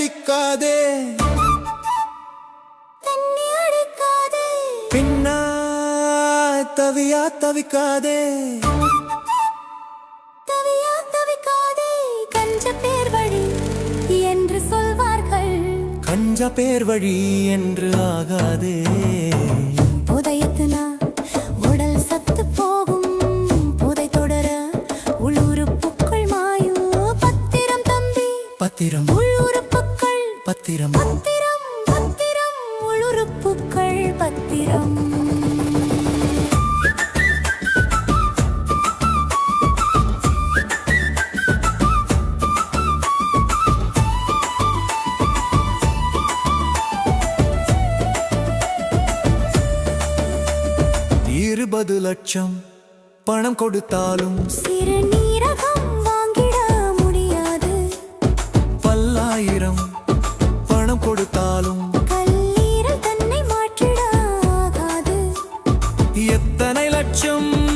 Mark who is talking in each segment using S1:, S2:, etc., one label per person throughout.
S1: அடிக்காதே. பின்னா தவியா தவிக்காதே.
S2: தவியா தவிக்காதே. கஞ்ச பேர் வழி என்று சொல்வார்கள்.
S1: கஞ்ச பேர் வழி என்று ஆகாதே.
S2: புதையத்துனா உடல் சத்து போகும். புதை தொடர உள்ளுறுப்புக்கள் மாயும் பத்திரம் தம்பி.
S1: பத்திரம்
S2: உள்ளுறுப்புக்கள்
S1: பத்திரம்.
S2: பத்திரம் பத்திரம் உள்ளுறுப்புக்கள் பத்திரம்.
S1: இருபது லட்சம் பணம் கொடுத்தாலும்
S2: சிறுநீரகம் வாங்கிட முடியாது.
S1: பல்லாயிரம் எத்தனை லட்சம்?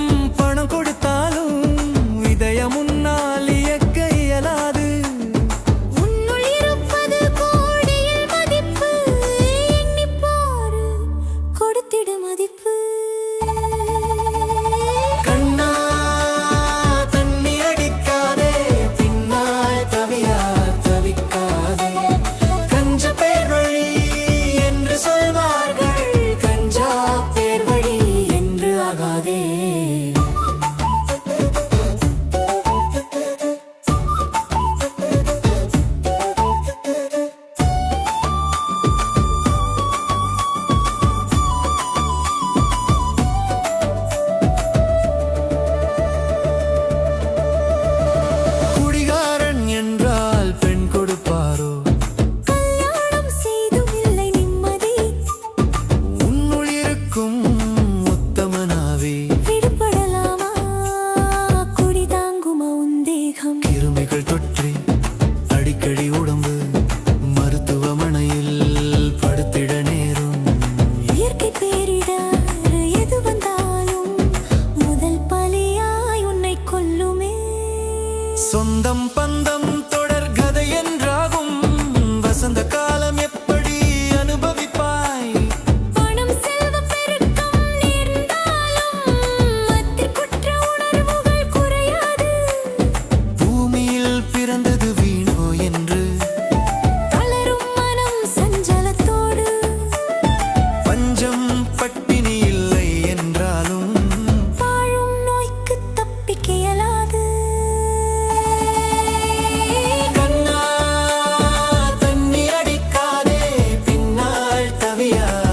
S2: Yeah.